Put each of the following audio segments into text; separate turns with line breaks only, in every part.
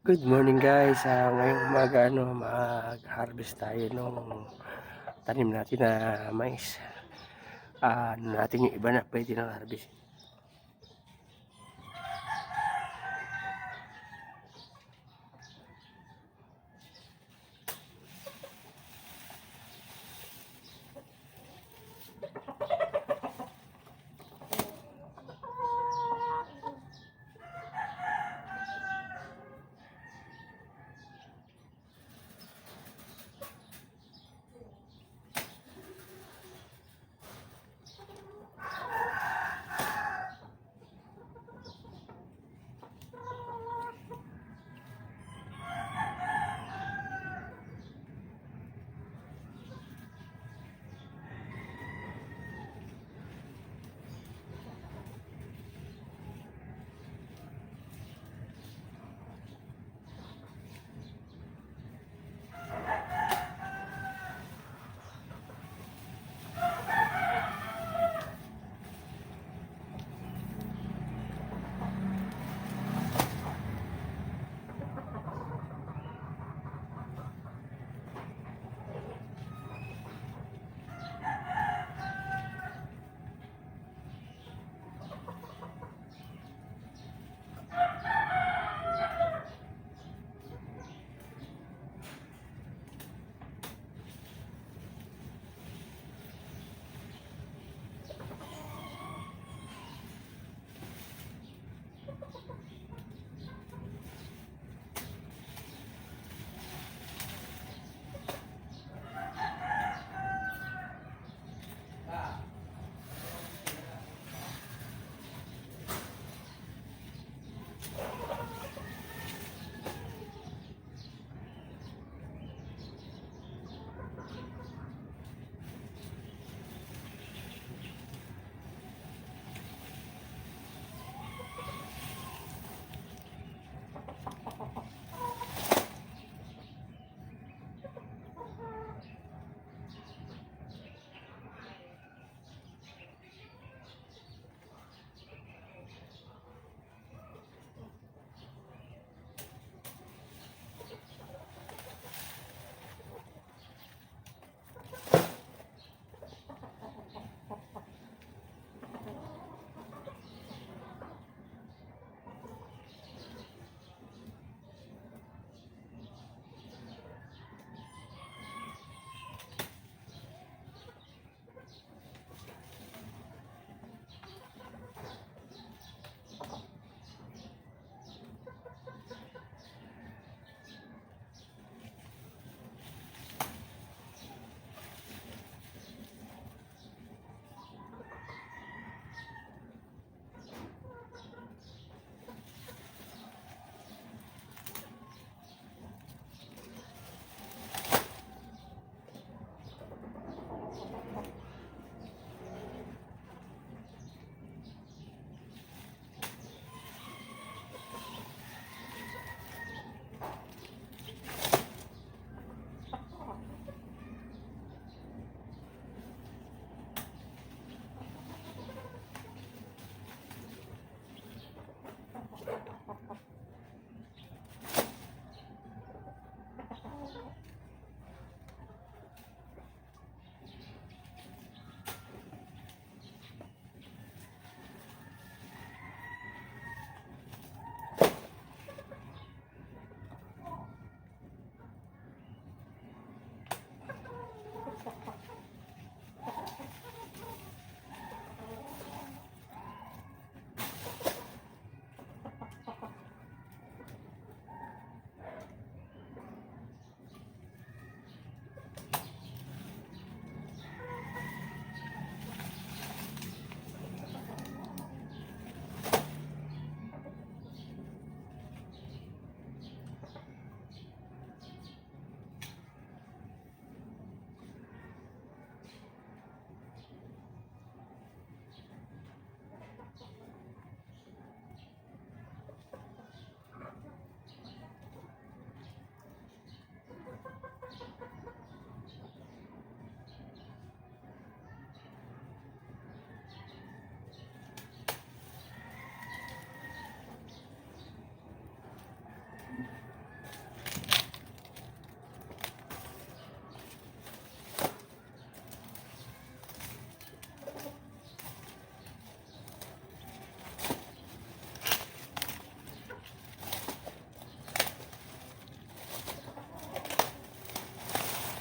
Good morning guys. Uh, ngayong umaga ano, mag-harvest tayo nung tanim natin na mais. Ano natin yung iba na pwede nang harvest.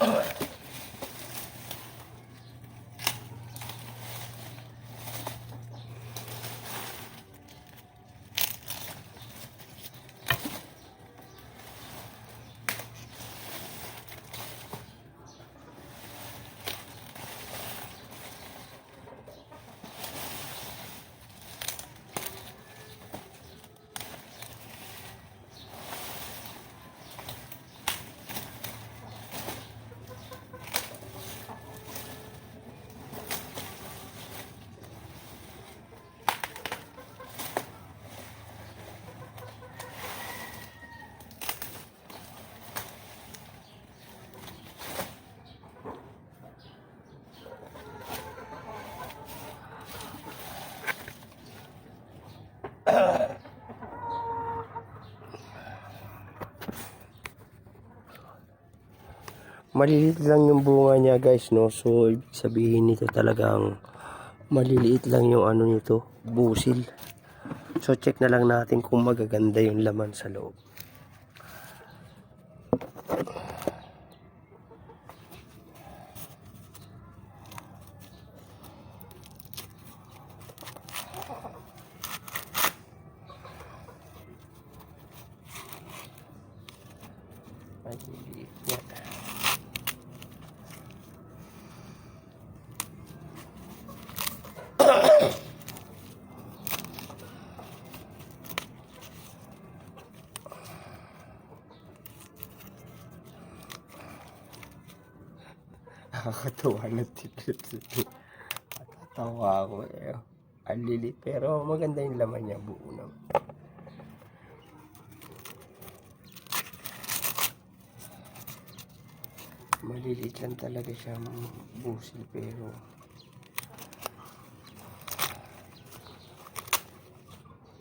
Ugh. Maliliit lang yung bunga niya guys no. So ibig sabihin nito talagang maliliit lang yung ano nito, busil. So check na lang natin kung magaganda yung laman sa loob. Maliliit yan. Nakakatawa na ito. Natatawa ako eh. Ang lilit pero maganda yung laman niya buo naman. Maliliit lang talaga siya busil pero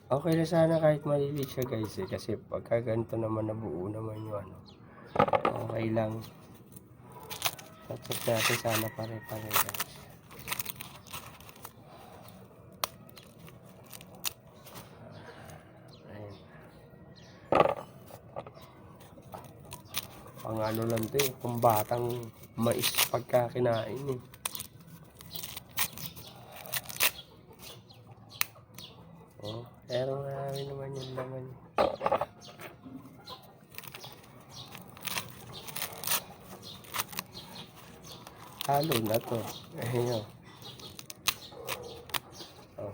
Okay na sana kahit maliliit siya guys eh kasi pagka ganito naman nabuo naman yung ano okay lang Check natin sana pare-pare. Ayan. Pang ano lang to eh, kung batang mais pagka kinain eh. Oh, pero marami naman yung laman. Halo na to. Ayun. Oh.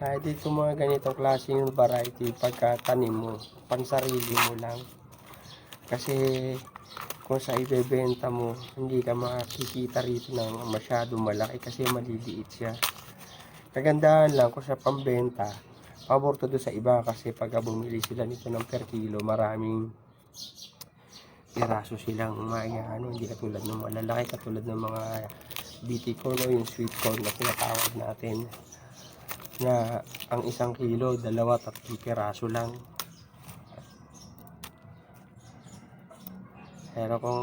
Ah, dito mga ganitong klase yung variety pagka tanim mo, pansarili mo lang. Kasi kung sa ibebenta mo, hindi ka makikita rito ng masyado malaki kasi maliliit siya. Kagandahan lang kung sa pambenta, pabor to sa iba kasi pag bumili sila nito ng per kilo, maraming piraso silang ano, hindi katulad ng malalaki, katulad ng mga BT corn o yung sweet corn na tinatawag natin na ang isang kilo, dalawa, tatlong piraso lang. Pero kung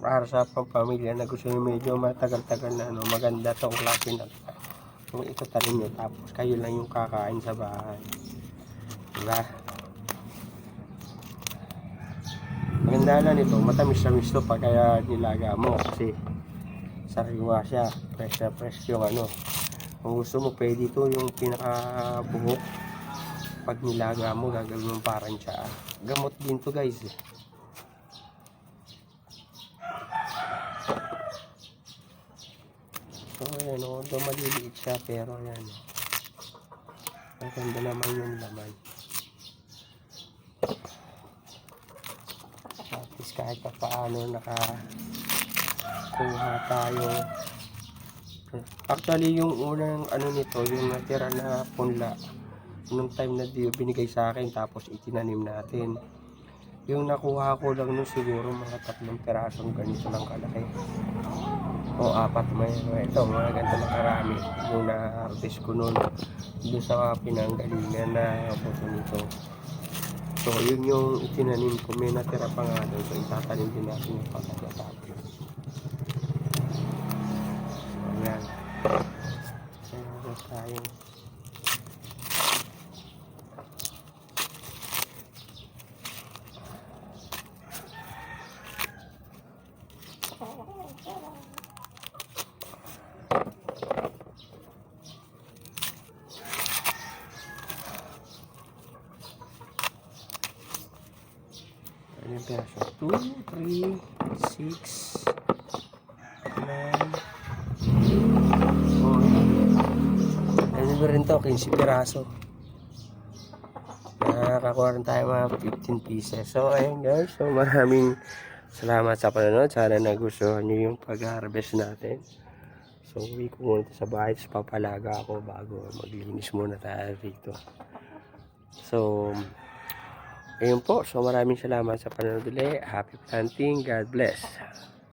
para sa pampamilya na gusto nyo medyo matagal-tagal na ano, maganda tong klase na. Kung ito tanim nyo, tapos kayo lang yung kakain sa bahay. Diba? Maganda na nito, matamis-tamis to pag kaya nilaga mo kasi sariwa siya, fresh na fresh yung ano. Kung gusto mo, pwede ito yung pinakabuhok. Pag nilaga mo, gagawin mo parang siya. Gamot din to guys. eh. So, ayan o. Although maliliit siya, pero ayan. Maganda naman yung laman. At least kahit pa paano nakakuha tayo. Actually, yung unang ano nito, yung natira na punla, nung time na binigay sa akin, tapos itinanim natin. Yung nakuha ko lang nun siguro mga tatlong pirasong ganito lang kalaki. O apat may ito, mga ganito na karami. Yung na-harvest ko nun doon sa pinanggalingan na puso nito. So, yun yung itinanim ko. May natira pa nga doon. So, itatanim din natin yung pagkatapos. So, ayan. Meron tayong Ano yung piraso? 2, 3, 6, 9, Ano ba rin to? 15 piraso. Nakakakuha rin tayo mga 15 pieces. So, ayun guys. So, maraming salamat sa panonood. Sana nagustuhan nyo yung pag-harvest natin. So, uwi ko muna sa bahay. Tapos papalaga ako bago maglinis muna tayo rito. So, Ayun po, so maraming salamat sa panonood ulit. Happy planting. God bless.